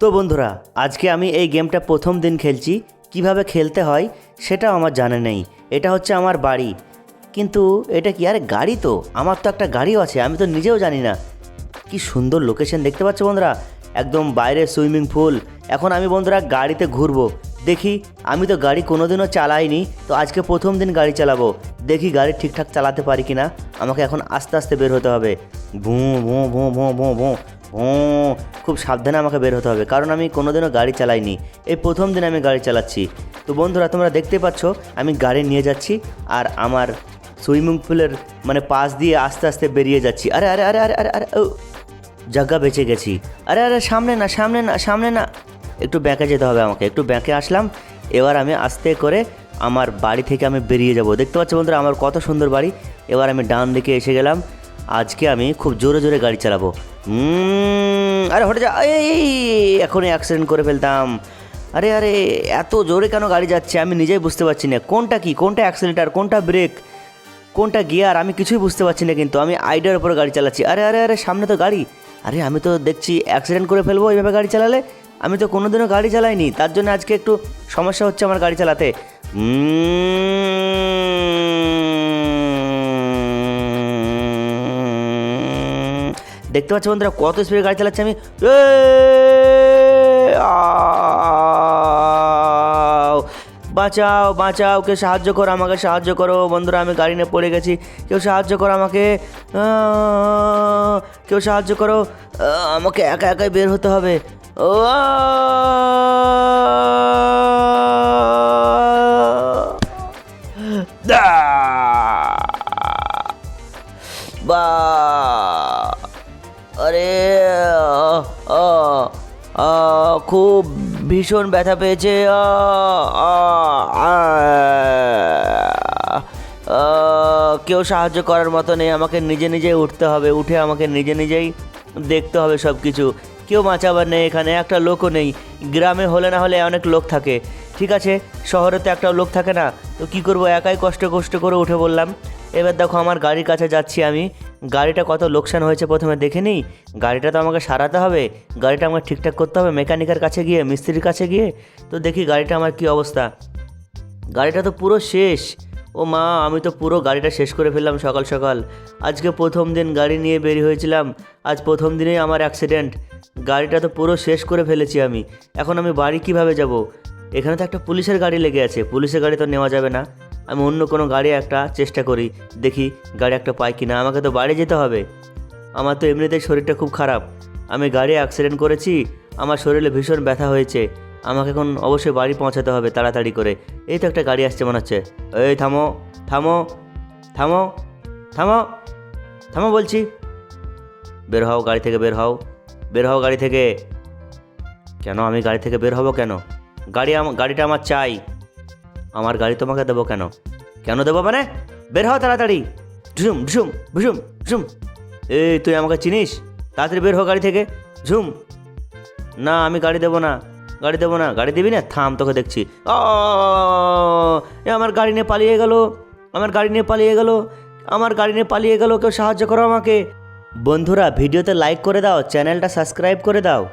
তো বন্ধুরা, আজকে আমি এই গেমটা প্রথম দিন খেলছি। কীভাবে খেলতে হয় সেটাও আমার জানা নেই। এটা হচ্ছে আমার বাড়ি। কিন্তু এটা কি, আরে গাড়ি তো? আমার তো একটা গাড়িও আছে, আমি তো নিজেও জানি না। কি সুন্দর লোকেশন দেখতে পাচ্ছ বন্ধুরা? একদম বাইরে সুইমিং পুল। এখন আমি বন্ধুরা গাড়িতে ঘুরবো। দেখি, আমি তো গাড়ি কোনোদিনও চালাইনি, তো আজকে প্রথম দিন গাড়ি চালাবো। দেখি গাড়ি ঠিকঠাক চালাতে পারি কি না আমাকে এখন আস্তে আস্তে বের হতে হবে। ভুঁ ভুঁ ভুঁ ভুঁ ভুঁ ভুঁ। ভুঁ খুব সাবধানে আমাকে বের হতে হবে, কারণ আমি কোনোদিনও গাড়ি চালাইনি। এই প্রথম দিন আমি গাড়ি চালাচ্ছি। তো বন্ধুরা, তোমরা দেখতে পাচ্ছ, আমি গাড়ি নিয়ে যাচ্ছি আর আমার সুইমিং পুলের মানে পাশ দিয়ে আস্তে আস্তে বেরিয়ে যাচ্ছি। আরে আরে আরে আরে আরে আরে, ও, জায়গা বেঁচে গেছি। আরে আরে, সামনে না সামনে না সামনে না। একটু ব্যাঁকে যেতে হবে আমাকে, একটু ব্যাঁকে আসলাম। এবার আমি আস্তে করে আমার বাড়ি থেকে আমি বেরিয়ে যাব। দেখতে পাচ্ছ বন্ধুরা, আমার কত সুন্দর বাড়ি। এবার আমি ডান দিকে এসে গেলাম। আজকে আমি খুব জোরে জোরে গাড়ি চালাবো। আরে হটে যা এই এখনই অ্যাক্সিডেন্ট করে ফেলতাম। আরে আরে, এত জোরে কেন গাড়ি যাচ্ছে? আমি নিজেই বুঝতে পারছি না। কোনটা কি? কোনটা অ্যাক্সিলেটার কোনটা ব্রেক কোনটা গিয়ার আমি কিছুই বুঝতে পারছি না কিন্তু। আমি আইডিয়ার উপরে গাড়ি চালাচ্ছি। আরে আরে আরে, সামনে তো গাড়ি। আরে, আমি তো দেখছি অ্যাক্সিডেন্ট করে ফেলব এইভাবে গাড়ি চালালে। আমি তো কোনোদিনও গাড়ি চালাইনি। তার জন্য আজকে একটু সমস্যা হচ্ছে আমার গাড়ি চালাতে। দেখতে পাচ্ছ বন্ধুরা, কত স্পিডে গাড়ি চালাচ্ছি আমি! বাঁচাও বাঁচাও, কেউ সাহায্য করো, আমাকে সাহায্য করো। বন্ধুরা, আমি গাড়ি নিয়ে পড়ে গেছি। কেউ সাহায্য করো আমাকে। কেউ সাহায্য করো। আমাকে একা একাই বের হতে হবে। ও বা আরে খুব ভীষণ ব্যথা পেয়েছে কেউ সাহায্য করার মতো নেই, আমাকে নিজে নিজেই উঠতে হবে, উঠে আমাকে নিজে নিজেই দেখতে হবে সব কিছু কেউ বাঁচাবার নেই এখানে, একটা লোকও নেই। গ্রামে হলে না হলে অনেক লোক থাকে। ঠিক আছে, শহরে তো একটা লোক থাকে না। তো কী করব, একাই কষ্ট কষ্ট করে উঠে বললাম এবার দেখো আমার গাড়ির কাছে যাচ্ছি আমি। গাড়িটা কত লোকসান হয়েছে প্রথমে দেখে নিই। গাড়িটা তো আমাকে সারাতে হবে। গাড়িটা আমাকে ঠিকঠাক করতে হবে মেকানিকের কাছে গিয়ে, মিস্ত্রির কাছে গিয়ে। তো দেখি গাড়িটা আমার কী অবস্থা। গাড়িটা তো পুরো শেষ। ও মা, আমি তো পুরো গাড়িটা শেষ করে ফেললাম সকাল সকাল। আজকে প্রথম দিন গাড়ি নিয়ে বেরিয়ে হয়েছিলাম। আজ প্রথম দিনেই আমার অ্যাক্সিডেন্ট গাড়িটা তো পুরো শেষ করে ফেলেছি আমি। এখন আমি বাড়ি কীভাবে যাব? এখানে তো একটা পুলিশের গাড়ি লেগে আছে। পুলিশের গাড়ি তো নেওয়া যাবে না। আমি অন্য কোনো গাড়ি একটা চেষ্টা করি, দেখি গাড়ি একটা পাই কিনা। আমাকে তো বাড়ি যেতে হবে। আমার তো এমনিতেই শরীরটা খুব খারাপ। আমি গাড়ি অ্যাক্সিডেন্ট করেছি, আমার শরীরে ভীষণ ব্যথা হয়েছে। আমাকে এখন অবশ্যই বাড়ি পৌঁছাতে হবে তাড়াতাড়ি করে। এই তো একটা গাড়ি আসছে মনে হচ্ছে। এই থামো থামো থামো থামো থামো বলছি। বের হও গাড়ি থেকে, বের হও বের হও গাড়ি থেকে। কেন আমি গাড়ি থেকে বের হব কেন? গাড়ি গাড়িটা আমার চাই। আমার গাড়ি তোমাকে দেবো কেন? কেন দেবো মানে? বের হও তাড়াতাড়ি। ঝুম ঝুম ঝুম ঝুম। এই, তুই আমাকে চিনিস? তাড়াতাড়ি বের হও গাড়ি থেকে। ঝুম। না, আমি গাড়ি দেবো না। গাড়ি দেবো না। গাড়ি দিবি না? থাম, তোকে দেখছি। ও এ, আমার গাড়ি নিয়ে পালিয়ে গেল। আমার গাড়ি নিয়ে পালিয়ে গেল। আমার গাড়ি নিয়ে পালিয়ে গেল। কেউ সাহায্য করো আমাকে। বন্ধুরা, ভিডিওতে লাইক করে দাও। চ্যানেলটা সাবস্ক্রাইব করে দাও।